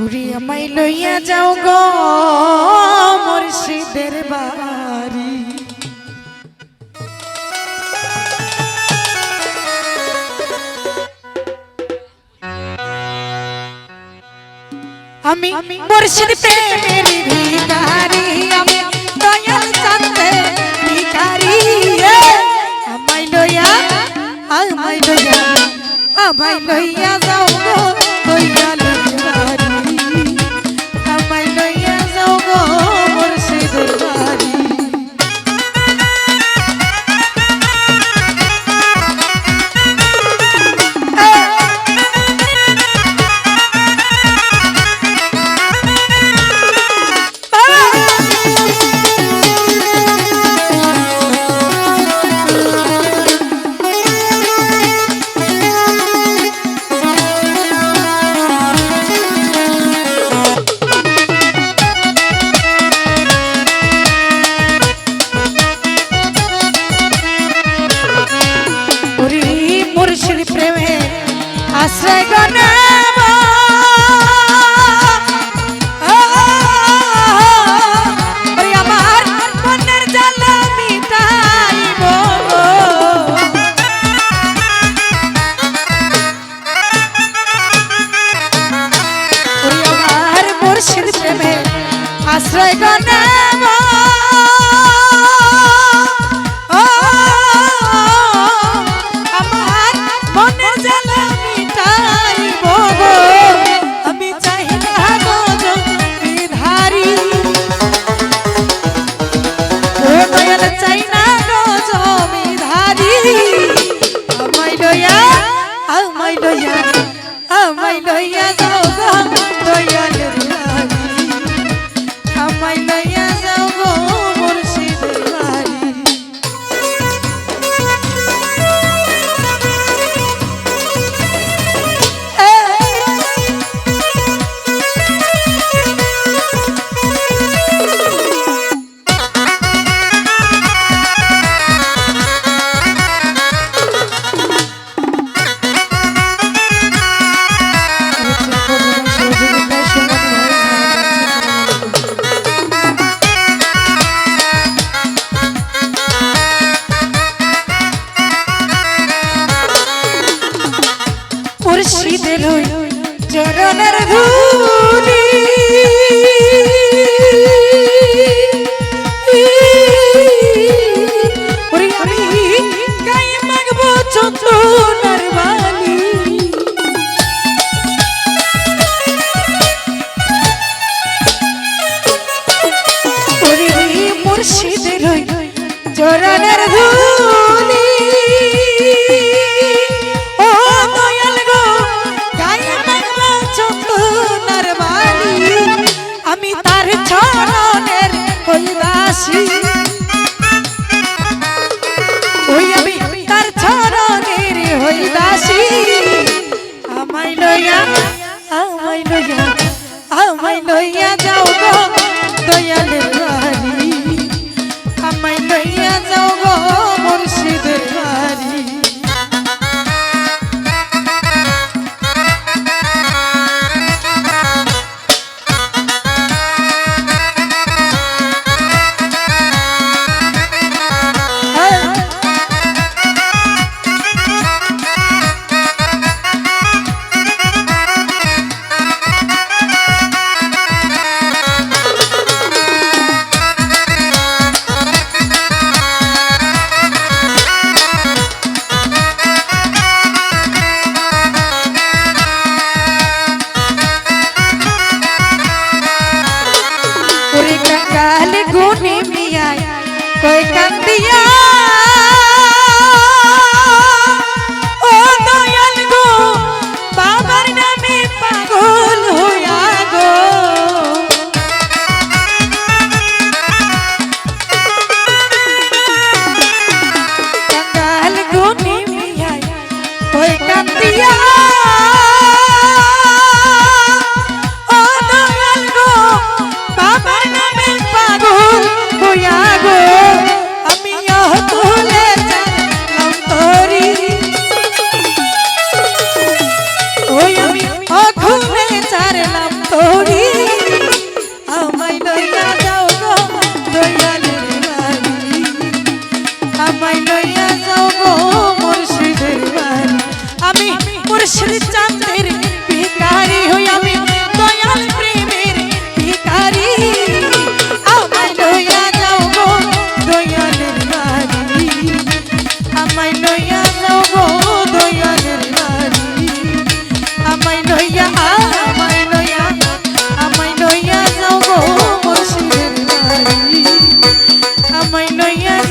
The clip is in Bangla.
উড়ি আমায় লইয়া যাও গো মুর্শিদের বাড়ি। আমি মুর্শিদ প্রেমের ভিখারি আমি দয়াল ভিখারি আমায় লইয়া আমায় লইয়া আমায় লইয়া আমায় লইয়া যাও মুর্শিদের হই চরণের ধুলি মুর্শিদের হই চরণের হই দাসী আমায় লইয়া আমায় লইয়া আমায় লইয়া যাও গো দয়ালের কই কান্দিয়া? ও দয়াল গো, বাবার নামে পাগল হইয়া গো। কাকাল গুনে মিয়াই কই কান্দিয়া? আমায় লইয়া যাও গো দয়ালের নারী আমায় লইয়া আমায় লইয়া